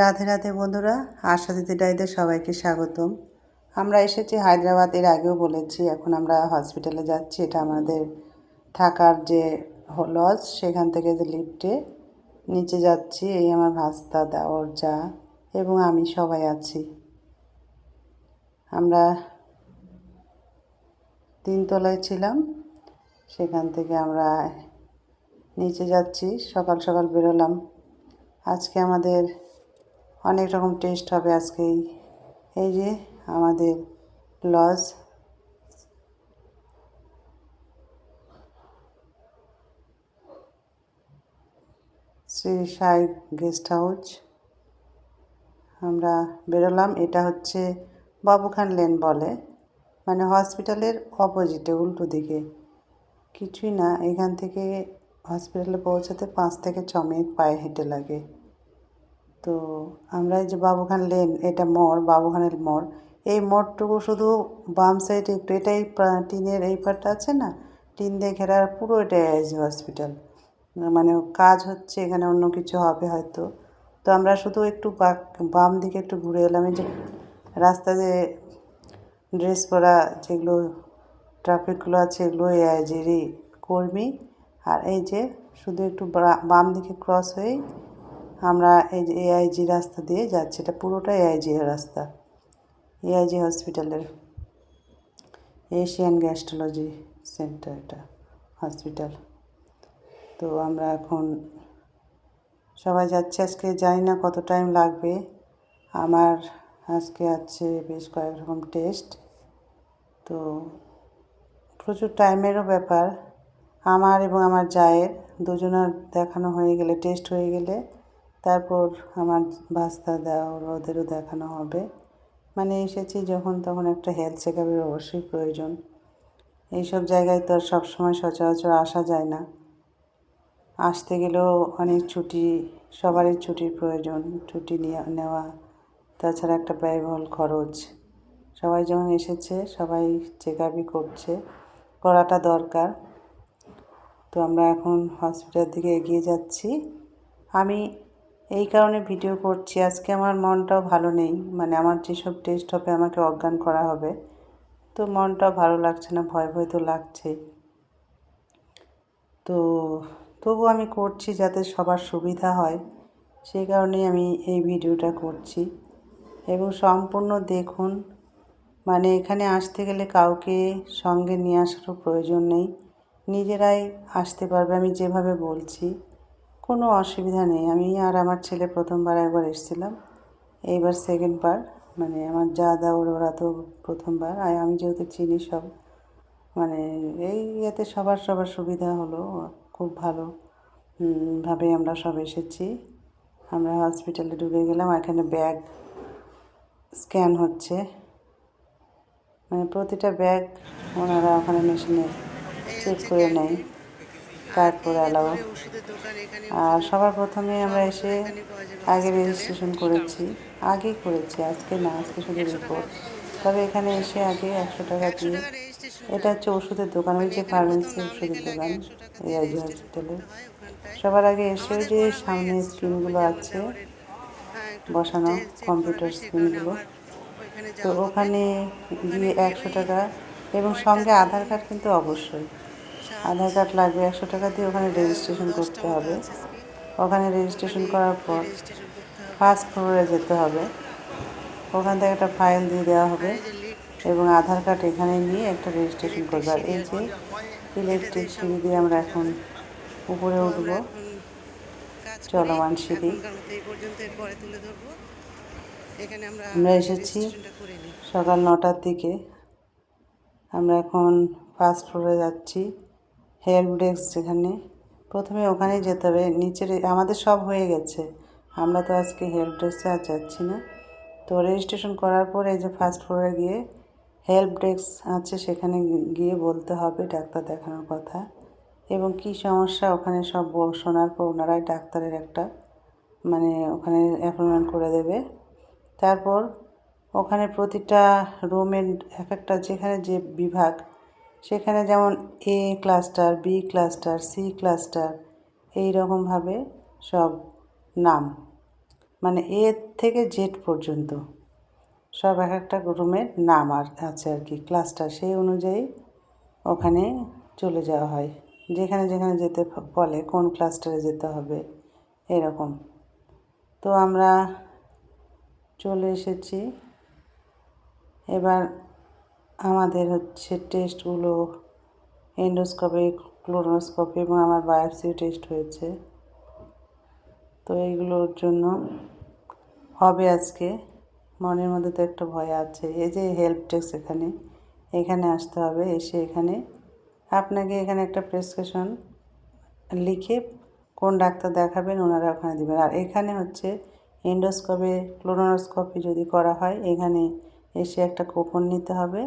রাধে রাধে বন্ধুরা, আশা দিদি ডাইদের সবাইকে স্বাগতম। আমরা এসেছি হায়দ্রাবাদ, এর আগেও বলেছি, এখন আমরা হসপিটালে যাচ্ছি। এটা আমাদের থাকার যে লজ সেখান থেকে যে লিফটে নিচে যাচ্ছি। এই আমার ভাস্তা দা ওর যা এবং আমি সবাই আছি। আমরা তিনতলায় ছিলাম। সেখান থেকে আমরা নিচে যাচ্ছি। সকাল সকাল বেরোলাম। আজকে আমাদের অনেক রকম টেস্ট হবে আজকেই এই যে আমাদের লজ। শ্রী সাই গেস্ট হাউস। আমরা বেরোলাম, এটা হচ্ছে বাবুখান লেন বলে মানে হসপিটালের অপোজিটে, উল্টো দিকে। কিছুই না, এখান থেকে হসপিটালে পৌঁছাতে পাঁচ থেকে ছ মিনিট পায়ে হেঁটে লাগে। তো আমরা এই যে বাবুখান লেন, এটা মোড়, বাবুখানের মোড়, এই মোড়টুকু শুধু বাম সাইডে একটু, এটাই টিনের এই পারটা আছে না? টিন দিয়ে ঘেরা পুরো এটাই আইজি হসপিটাল মানে কাজ হচ্ছে, এখানে অন্য কিছু হবে হয়তো। তো আমরা শুধু একটু বাম দিকে একটু ঘুরে এলাম, এই যে রাস্তা যে ড্রেস পরা যেগুলো ট্রাফিকগুলো আছে, এগুলো এআইজিরই কর্মী। আর এই যে শুধু একটু বাম দিকে ক্রস হয়েই আমরা এই এআইজি রাস্তা দিয়ে যাচ্ছি, এটা পুরোটা এআইজি রাস্তা। এআইজি হসপিটালের এশিয়ান গ্যাস্ট্রোলজি সেন্টার এটা হসপিটাল তো আমরা এখন সবাই যাচ্ছে। আজকে জানি না কত টাইম লাগবে। আমার আজকে আছে বেশ কয়েক রকম টেস্ট তো প্রচুর টাইমেরও ব্যাপার। আমার এবং আমার জায়ের দুজনের দেখানো হয়ে গেলে টেস্ট হয়ে গেলে তারপর আমার বাস্তা দেওয়া ওদেরও দেখানো হবে। মানে এসেছি যখন তখন একটা হেলথ চেক আপের অবশ্যই প্রয়োজন। এইসব জায়গায় তো আর সবসময় সচরাচর আসা যায় না। আসতে গেলেও অনেক ছুটি, সবারই ছুটির প্রয়োজন, ছুটি নেওয়া, তাছাড়া একটা ব্যয়বহুল খরচ। সবাই যখন এসেছে, সবাই চেক আপই করছে, করাটা দরকার। তো আমরা এখন হসপিটাল দিকে এগিয়ে যাচ্ছি। আমি এই কারণে ভিডিও করছি। আজকে আমার মনটাও ভালো নেই। মানে আমার যেসব টেস্ট হবে, আমাকে অজ্ঞান করা হবে। তো মনটাও ভালো লাগছে না, ভয় ভয় তো লাগছে তো তবু আমি করছি যাতে সবার সুবিধা হয়। সেই কারণেই আমি এই ভিডিওটা করছি। এবং সম্পূর্ণ দেখুন মানে এখানে আসতে গেলে কাউকে সঙ্গে নিয়ে আসারও প্রয়োজন নেই। নিজেরাই আসতে পারবে, আমি যেভাবে বলছি। কোনো অসুবিধা নেই। আমি আর আমার ছেলে প্রথমবার একবার এসেছিলাম। এইবার সেকেন্ড বার। মানে আমার যা দা ওরা তো প্রথমবার। আর আমি যেহেতু চিনি সব মানে এই ইয়েতে সবার সবার সুবিধা হলো। খুব ভালো ভাবে আমরা সব এসেছি। আমরা হসপিটালে ঢুকে গেলাম। এখানে ব্যাগ স্ক্যান হচ্ছে। মানে প্রতিটা ব্যাগ ওনারা ওখানে মেশিনে চেক করে নেয়। তারপরে অ্যালাউ আর সবার প্রথমে আমরা এসে আগে রেজিস্ট্রেশন করেছি। আগে করেছি আজকে না আজকে শুধু রিপোর্ট তবে এখানে এসে আগে একশো টাকা দিয়ে এটা হচ্ছে ওষুধের দোকান ওই যে ফার্মেসি ওষুধের দোকান এই এআইজি হসপিটালে সবার আগে এসে যে সামনে স্ক্রিনগুলো আছে বসানো কম্পিউটার স্ক্রিনগুলো তো ওখানে গিয়ে একশো টাকা এবং সঙ্গে আধার কার্ড কিন্তু অবশ্যই। আধার কার্ড লাগবে একশো টাকা দিয়ে ওখানে রেজিস্ট্রেশন করতে হবে। ওখানে রেজিস্ট্রেশন করার পর ফার্স্ট ফ্লোরে যেতে হবে। ওখান থেকে একটা ফাইল দিয়ে দেওয়া হবে এবং আধার কার্ড এখানে নিয়ে একটা রেজিস্ট্রেশন করবে। আর এই যে ইলেকট্রিক সিঁড়ি দিয়ে আমরা এখন উপরে উঠব। চলমান সিঁড়ি আমরা এসেছি সকাল নটার দিকে। আমরা এখন ফার্স্ট ফ্লোরে যাচ্ছি। হেল্প ডেস্ক যেখানে প্রথমে ওখানেই যেতে হবে। নিচের আমাদের সব হয়ে গেছে। আমরা তো আজকে হেল্প ডেস্কে আর যাচ্ছি না। তো রেজিস্ট্রেশন করার পরে এই যে ফার্স্ট ফ্লোরে গিয়ে হেল্প ডেস্ক আছে সেখানে গিয়ে বলতে হবে ডাক্তার দেখানোর কথা। এবং কি সমস্যা, ওখানে সব শোনার পর ওনারাই ডাক্তারের একটা মানে ওখানে অ্যাপয়েন্টমেন্ট করে দেবে। তারপর ওখানে প্রতিটা রুমের এক একটা যেখানে যে বিভাগ সেখানে যেমন A cluster B cluster C cluster এই রকমভাবে সব নাম। মানে এ থেকে জেড পর্যন্ত সব এক একটা রুমের নাম আর আছে আর কি ক্লাস্টার সেই অনুযায়ী ওখানে চলে যাওয়া হয়। যেখানে যেখানে যেতে বলে কোন ক্লাস্টারে যেতে হবে, এরকম। তো আমরা চলে এসেছি। এবার আমাদের হচ্ছে টেস্টগুলো এন্ডোস্কোপি ক্লোনোস্কোপি এবং আমার বায়োপসি টেস্ট হয়েছে। তো এইগুলোর জন্য হবে আজকে। মনের মধ্যে তো একটা ভয় আছে। এই যে হেল্প ডেস্ক এখানে এখানে আসতে হবে, এসে এখানে আপনাকে এখানে একটা প্রেসক্রিপশন লিখে কোন ডাক্তার দেখাবেন ওনারা ওখানে দেবেন। আর এখানে হচ্ছে এন্ডোস্কোপে ক্লোনোস্কোপি যদি করা হয়, এখানে এসে একটা কোপন নিতে হবে।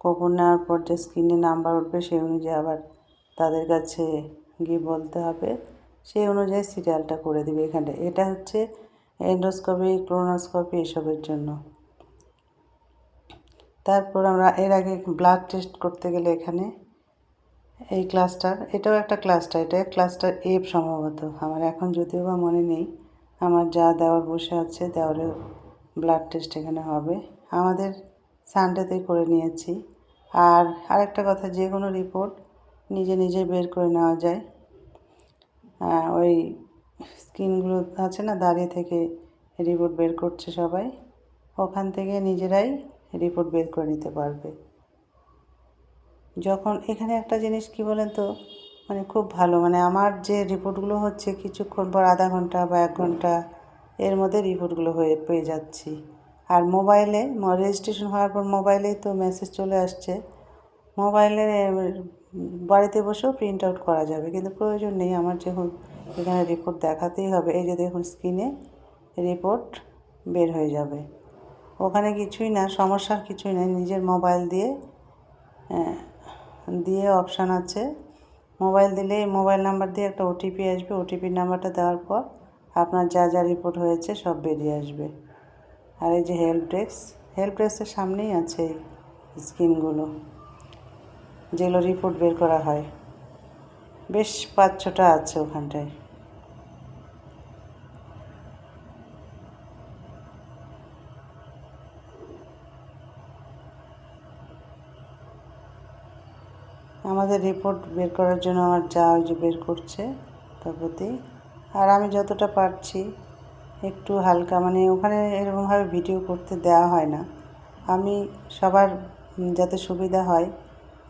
কোপন নেওয়ার পর যে স্ক্রিনে নাম্বার উঠবে সেই অনুযায়ী আবার তাদের কাছে গিয়ে বলতে হবে। সেই অনুযায়ী সিরিয়ালটা করে দিবে এখানটা এটা হচ্ছে এন্ডোস্কোপি ক্লোনোস্কোপি এসবের জন্য। তারপর আমরা এর আগে ব্লাড টেস্ট করতে গেলে এখানে এই ক্লাসটার এটাও একটা ক্লাসটা এটা ক্লাসটার এফ সম্ভবত। আমার এখন যদিও বা মনে নেই, আমার যা দেওয়ার বসে আছে দেওয়ারের ব্লাড টেস্ট এখানে হবে। আমাদের সানডেতেই করে নিয়েছি। আর আরেকটা কথা, যে কোনো রিপোর্ট নিজে নিজে বের করে নেওয়া যায়। ওই স্কিনগুলো আছে না, দাঁড়িয়ে থেকে রিপোর্ট বের করছে সবাই, ওখান থেকে নিজেরাই রিপোর্ট বের করে নিতে পারবে। যখন এখানে একটা জিনিস কি বলেন তো মানে খুব ভালো মানে আমার যে রিপোর্টগুলো হচ্ছে কিছুক্ষণ পর আধা ঘণ্টা বা এক ঘণ্টা এর মধ্যে রিপোর্টগুলো হয়ে, পেয়ে যাচ্ছি। আর মোবাইলে রেজিস্ট্রেশন হওয়ার পর মোবাইলেই তো মেসেজ চলে আসছে। মোবাইলে বাড়িতে বসেও প্রিন্ট আউট করা যাবে, কিন্তু প্রয়োজন নেই আমার যখন এখানে রিপোর্ট দেখাতেই হবে। এই যে দেখুন স্ক্রিনে রিপোর্ট বের হয়ে যাবে। ওখানে কিছুই না, সমস্যার কিছুই নেই। নিজের মোবাইল দিয়ে দিয়ে অপশান আছে। মোবাইল দিলে মোবাইল নাম্বার দিয়ে একটা ওটিপি আসবে। ওটিপির নাম্বারটা দেওয়ার পর আপনার যা যা রিপোর্ট হয়েছে সব বেরিয়ে আসবে। আর এই যে হেল্প ডেস্ক হেল্প ডেস্কের সামনেই আছে স্কিমগুলো যেগুলো রিপোর্ট বের করা হয়। বেশ পাঁচ ছটা আছে ওখানটায়। আমাদের রিপোর্ট বের করার জন্য আমার যা ওই যে বের করছে তার প্রতি। আর আমি যতটা পারছি একটু হালকা মানে ওখানে এরকমভাবে ভিডিও করতে দেওয়া হয় না। আমি সবার যাতে সুবিধা হয়,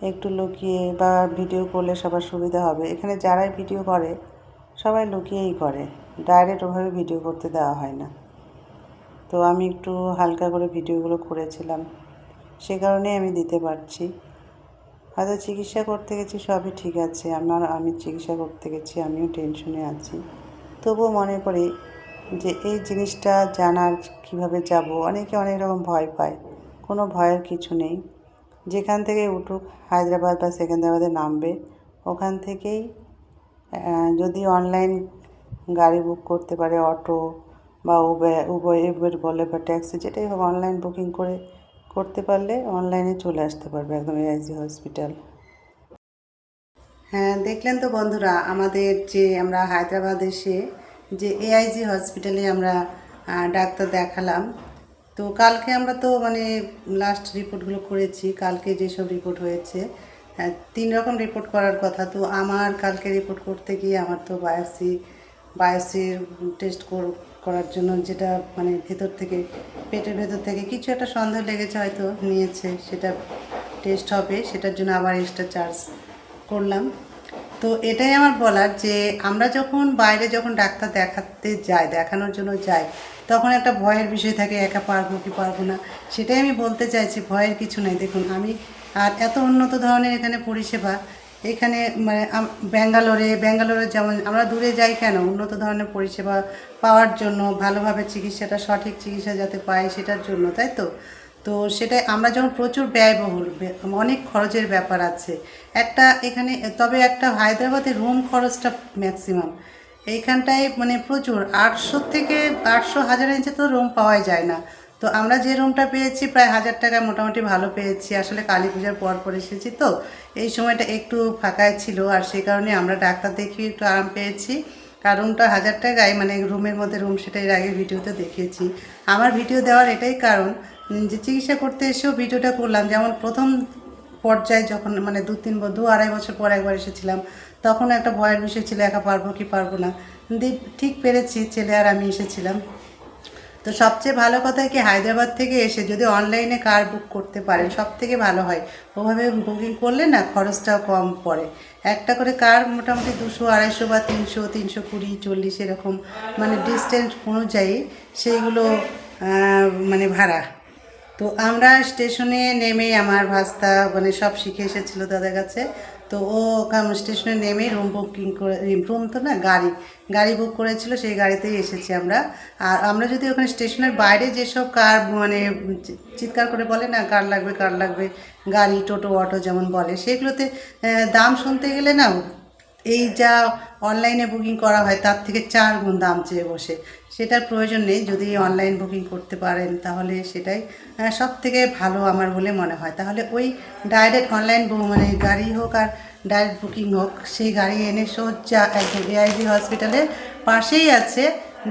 একটু লুকিয়ে বা ভিডিও করলে সবার সুবিধা হবে। এখানে যারাই ভিডিও করে, সবাই লুকিয়েই করে। ডাইরেক্ট ওভাবে ভিডিও করতে দেওয়া হয় না। তো আমি একটু হালকা করে ভিডিওগুলো করেছিলাম। সে কারণেই আমি দিতে পারছি। হয়তো চিকিৎসা করতে গেছি, সবই ঠিক আছে। আমার, আমি চিকিৎসা করতে গেছি, আমিও টেনশনে আছি। তবুও মনে করি যে এই জিনিসটা জানার কীভাবে যাব? অনেকে অনেক রকম ভয় পায়। কোনো ভয়ের কিছু নেই। যেখান থেকে উঠুক, হায়দ্রাবাদ বা সেকেন্দ্রাবাদে নামবে, ওখান থেকেই যদি অনলাইন গাড়ি বুক করতে পারে, অটো বা উবের উবের বলে বা ট্যাক্সি, যেটাই হোক, অনলাইন বুকিং করে, করতে পারলে অনলাইনে চলে আসতে পারবে একদম এআইজি হসপিটাল। হ্যাঁ দেখলেন তো বন্ধুরা, আমাদের যে আমরা হায়দ্রাবাদ এসে যে এআইজি হসপিটালে আমরা ডাক্তার দেখালাম। তো কালকে আমরা তো মানে লাস্ট রিপোর্টগুলো করেছি, কালকে যেসব রিপোর্ট হয়েছে তিন রকম রিপোর্ট করার কথা। তো আমার কালকে রিপোর্ট করতে গিয়ে আমার তো বায়োসি বায়োসির টেস্ট করার জন্য যেটা মানে ভেতর থেকে, পেটের ভেতর থেকে কিছু একটা সন্দেহ লেগেছে হয়তো, নিয়েছে, সেটা টেস্ট হবে, সেটার জন্য আবার এক্সট্রা চার্জ করলাম। তো এটাই আমার বলার যে আমরা যখন বাইরে যখন ডাক্তার দেখাতে যাই, দেখানোর জন্য যাই, তখন একটা ভয়ের বিষয় থাকে, একা পারব কি পারব না? সেটাই আমি বলতে চাইছি, ভয়ের কিছু নাই। দেখুন, আমি আর এত উন্নত ধরনের এখানে পরিষেবা, এখানে মানে ব্যাঙ্গালোরে ব্যাঙ্গালোরে যেমন আমরা দূরে যাই কেন? উন্নত ধরনের পরিষেবা পাওয়ার জন্য, ভালোভাবে চিকিৎসাটা সঠিক চিকিৎসা যাতে পাই সেটার জন্য, তাই তো? তো সেটাই আমরা যখন প্রচুর ব্যয়বহুল অনেক খরচের ব্যাপার আছে। একটা এখানে, তবে একটা হায়দ্রাবাদের রুম খরচটা ম্যাক্সিমাম এইখানটায় মানে প্রচুর, আটশো থেকে আটশো হাজার ইঞ্চে তো রুম পাওয়াই যায় না। তো আমরা যে রুমটা পেয়েছি প্রায় হাজার টাকা মোটামুটি ভালো পেয়েছি। আসলে কালী পূজার পর পর এসেছি তো। এই সময়টা একটু ফাঁকায় ছিল আর সে কারণে আমরা ডাক্তার দেখিয়ে একটু আরাম পেয়েছি। রুমটা হাজার টাকায় মানে রুমের মধ্যে রুম সেটা এর আগে ভিডিওতে দেখিয়েছি আমার ভিডিও দেওয়ার এটাই কারণ যে চিকিৎসা করতে এসেও ভিডিওটা করলাম। যেমন প্রথম পর্যায়ে যখন মানে দু তিন দু আড়াই বছর পর একবার এসেছিলাম, তখন একটা ভয়ের বিষয় ছিল, একা পারব কি পারব না। ঠিক পেরেছি, ছেলে আর আমি এসেছিলাম। তো সবচেয়ে ভালো কথা কি হায়দ্রাবাদ থেকে এসে যদি অনলাইনে কার বুক করতে পারেন সব থেকে ভালো হয়। ওভাবে বুকিং করলে না খরচটাও কম পড়ে। একটা করে কার মোটামুটি দুশো, আড়াইশো বা তিনশো তিনশো কুড়ি, চল্লিশ এরকম মানে ডিস্টেন্স অনুযায়ী সেইগুলো মানে ভাড়া। তো আমরা স্টেশনে নেমেই আমার ভাস্তা মানে সব শিখে এসেছিল দাদার কাছে। তো ও ওখানে স্টেশনে নেমে রুম বুকিং করে রুম তো না, গাড়ি গাড়ি বুক করেছিল, সেই গাড়িতেই এসেছি আমরা। আর আমরা যদি ওখানে স্টেশনের বাইরে যেসব কার মানে চিৎকার করে বলে না, কার লাগবে কার লাগবে, গাড়ি, টোটো, অটো যেমন বলে, সেগুলোতে দাম শুনতে গেলে না এই যা অনলাইনে বুকিং করা হয়, তার থেকে চার গুণ দাম চেয়ে বসে। সেটার প্রয়োজন নেই, যদি অনলাইন বুকিং করতে পারেন, তাহলে সেটাই সব থেকে ভালো আমার বলে মনে হয়। তাহলে ওই ডাইরেক্ট অনলাইন মানে গাড়ি হোক আর ডাইরেক্ট বুকিং হোক, সেই গাড়ি এনে সোজা একদম এআইজি হসপিটালের পাশেই আছে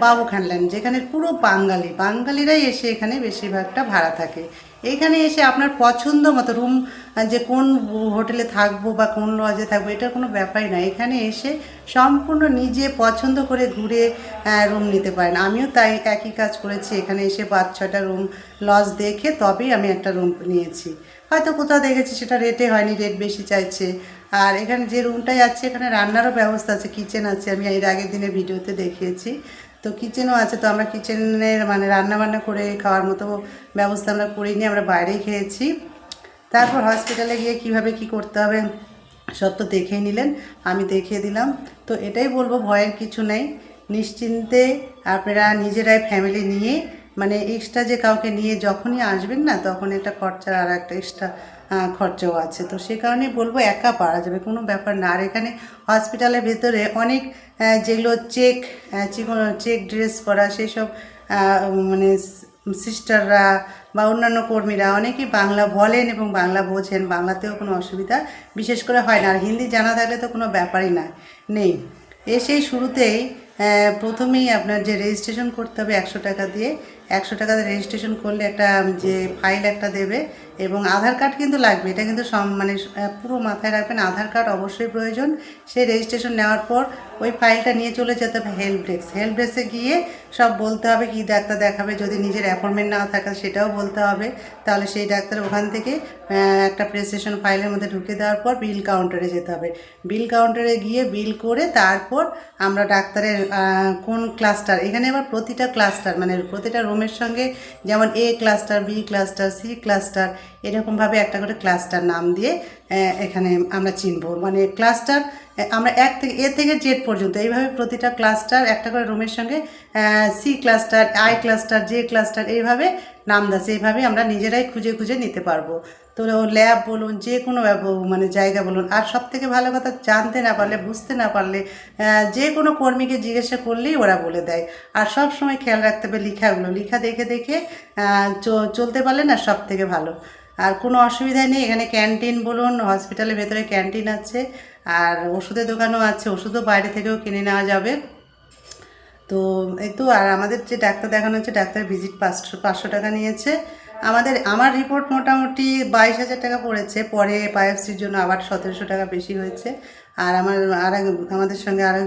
বাবু খানল্যান্ড যেখানে পুরো বাঙালি, বাঙালিরাই এসে এখানে বেশিরভাগটা ভাড়া থাকে। এখানে এসে আপনার পছন্দ মতো রুম যে কোন হোটেলে থাকব বা কোন লজে থাকব, এটার কোনো ব্যাপারই না। এখানে এসে সম্পূর্ণ নিজে পছন্দ করে ঘুরে রুম নিতে পারেন। আমিও তাই একই কাজ করেছি। এখানে এসে পাঁচ ছটা রুম লজ দেখে তবেই আমি একটা রুম নিয়েছি। হয়তো কোথাও দেখেছি, সেটা রেটে হয়নি রেট বেশি চাইছে। আর এখানে যে রুমটাই আছে, এখানে রান্নারও ব্যবস্থা আছে কিচেন আছে। আমি এর আগের দিনের ভিডিওতে দেখিয়েছি। তো কিচেনও আছে, তো আমরা কিচেনের মানে রান্না বান্না করে খাওয়ার মতো ব্যবস্থা আমরা করিনি, আমরা বাইরেই খেয়েছি। তারপর হসপিটালে গিয়ে কীভাবে কি করতে হবে সব তো দেখেই নিলেন, আমি দেখিয়ে দিলাম। তো এটাই বলব, ভয়ের কিছু নেই। নিশ্চিন্তে আপনারা নিজেরাই ফ্যামিলি নিয়ে মানে এক্সট্রা যে কাউকে নিয়ে যখনই আসবেন না, তখন একটা খরচার আর একটা এক্সট্রা খরচাও আছে। তো সে কারণেই বলব একা পারা যাবে, কোনো ব্যাপার না। আর এখানে হসপিটালের ভেতরে অনেক যেগুলো চেক চেক ড্রেস পরা সেই সব মানে সিস্টাররা বা অন্যান্য কর্মীরা অনেকেই বাংলা বলেন এবং বাংলা বোঝেন, বাংলাতেও কোনো অসুবিধা বিশেষ করে হয় না। আর হিন্দি জানা থাকলে তো কোনো ব্যাপারই না, নেই। এসেই শুরুতেই প্রথমেই আপনার যে রেজিস্ট্রেশন করতে হবে একশো টাকা দিয়ে, একশো টাকাতে রেজিস্ট্রেশন করলে একটা যে ফাইল একটা দেবে এবং আধার কার্ড কিন্তু লাগবে, এটা কিন্তু মানে পুরো মাথায় রাখবেন, আধার কার্ড অবশ্যই প্রয়োজন। সেই রেজিস্ট্রেশন নেওয়ার পর ওই ফাইলটা নিয়ে চলে যেতে হবে হেল্প ডেস্ক হেল্প ডেস্কে গিয়ে সব বলতে হবে কী ডাক্তার দেখাবে, যদি নিজের অ্যাপয়েন্টমেন্ট না থাকে সেটাও বলতে হবে। তাহলে সেই ডাক্তার ওখান থেকে একটা প্রেসক্রিপশন ফাইলের মধ্যে ঢুকে দেওয়ার পর বিল কাউন্টারে যেতে হবে। বিল কাউন্টারে গিয়ে বিল করে তারপর আমরা ডাক্তারের কোন ক্লাস্টার এখানে আবার প্রতিটা ক্লাস্টার মানে প্রতিটা রুমের সঙ্গে যেমন A cluster B cluster C cluster এরকমভাবে একটা করে ক্লাস্টার নাম দিয়ে এখানে আমরা চিনব। মানে ক্লাস্টার আমরা এক থেকে, এ থেকে জেড পর্যন্ত, এইভাবে প্রতিটা ক্লাস্টার একটা করে রুমের সঙ্গে C cluster I cluster J cluster এইভাবে নাম দাসে এইভাবে আমরা নিজেরাই খুঁজে খুঁজে নিতে পারব। তো ল্যাব বলুন, যে কোনো মানে জায়গা বলুন, আর সব থেকে ভালো কথা, জানতে না পারলে, বুঝতে না পারলে যে কোনো কর্মীকে জিজ্ঞাসা করলেই ওরা বলে দেয়। আর সব সময় খেয়াল রাখতে হবে লিখাগুলো। লিখা দেখে দেখে চলতে পারলে না সব থেকে ভালো। আর কোনো অসুবিধা নেই, এখানে ক্যান্টিন বলুন হসপিটালের ভেতরে ক্যান্টিন আছে, আর ওষুধের দোকানও আছে, ওষুধও বাইরে থেকেও কিনে নেওয়া যাবে। তো এই তো আর আমাদের যে ডাক্তার দেখানো হচ্ছে, ডাক্তার ভিজিট পাঁচশো পাঁচশো টাকা নিয়েছে। আমাদের, আমার রিপোর্ট মোটামুটি বাইশ হাজার টাকা পড়েছে, পরে বায়োপসির জন্য আবার সতেরোশো টাকা বেশি হয়েছে। আর আমার, আর আমাদের সঙ্গে আরও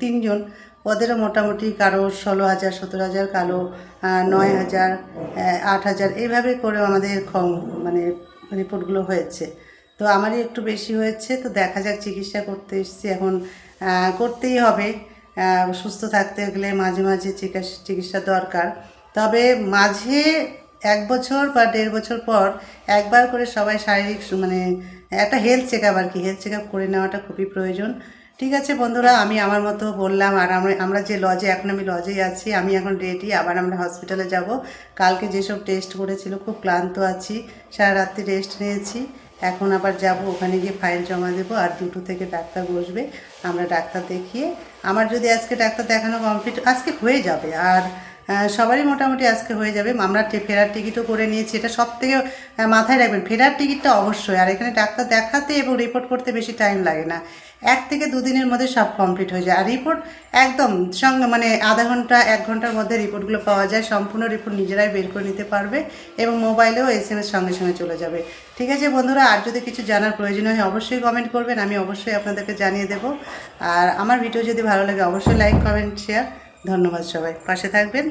তিনজন, ওদেরও মোটামুটি কারও ষোলো হাজার, সতেরো হাজার, কারও নয় হাজার আট হাজার, এইভাবে করে আমাদের মানে রিপোর্টগুলো হয়েছে। তো আমারই একটু বেশি হয়েছে, তো দেখা যাক চিকিৎসা করতে এসেছি এখন করতেই হবে। সুস্থ থাকতে গেলে মাঝে মাঝে চিকিৎসা দরকার। তবে মাঝে এক বছর বা দেড় বছর পর একবার করে সবাই শারীরিক মানে একটা হেলথ চেক আপ আর কি হেলথ চেক আপ করে নেওয়াটা খুবই প্রয়োজন। ঠিক আছে বন্ধুরা, আমি আমার মতো বললাম, আর আমরা আমরা যে লজে এখন আমি লজেই আছি, আমি এখন রেডি আবার আমরা হসপিটালে যাব। কালকে যেসব টেস্ট করেছিল, খুব ক্লান্ত আছি, সারা রাত্রি রেস্ট নিয়েছি। এখন আবার যাব, ওখানে গিয়ে ফাইল জমা দেবো, আর দুটো থেকে ডাক্তার বসবে। আমরা ডাক্তার দেখিয়ে আমার যদি আজকে ডাক্তার দেখানো কমপ্লিট আজকে হয়ে যাবে। আর সবারই মোটামুটি আজকে হয়ে যাবে। আমরা ফেরার টিকিটও করে নিয়েছি। এটা সব থেকে মাথায় রাখবেন। ফেরার টিকিটটা অবশ্যই। আর এখানে ডাক্তার দেখাতে এবং রিপোর্ট করতে বেশি টাইম লাগে না। এক থেকে দুদিনের মধ্যে সব কমপ্লিট হয়ে যায়। আর রিপোর্ট একদম সঙ্গে মানে আধা ঘণ্টা, এক ঘণ্টার মধ্যে রিপোর্টগুলো পাওয়া যায়। সম্পূর্ণ রিপোর্ট নিজেরাই বের করে নিতে পারবে এবং মোবাইলেও এস এম এস সঙ্গে সঙ্গে চলে যাবে। ঠিক আছে বন্ধুরা, আর যদি কিছু জানার প্রয়োজন হয় অবশ্যই কমেন্ট করবেন, আমি অবশ্যই আপনাদেরকে জানিয়ে দেব। আর আমার ভিডিও যদি ভালো লাগে, অবশ্যই লাইক কমেন্ট শেয়ার ধন্যবাদ সবাই, পাশে থাকবেন।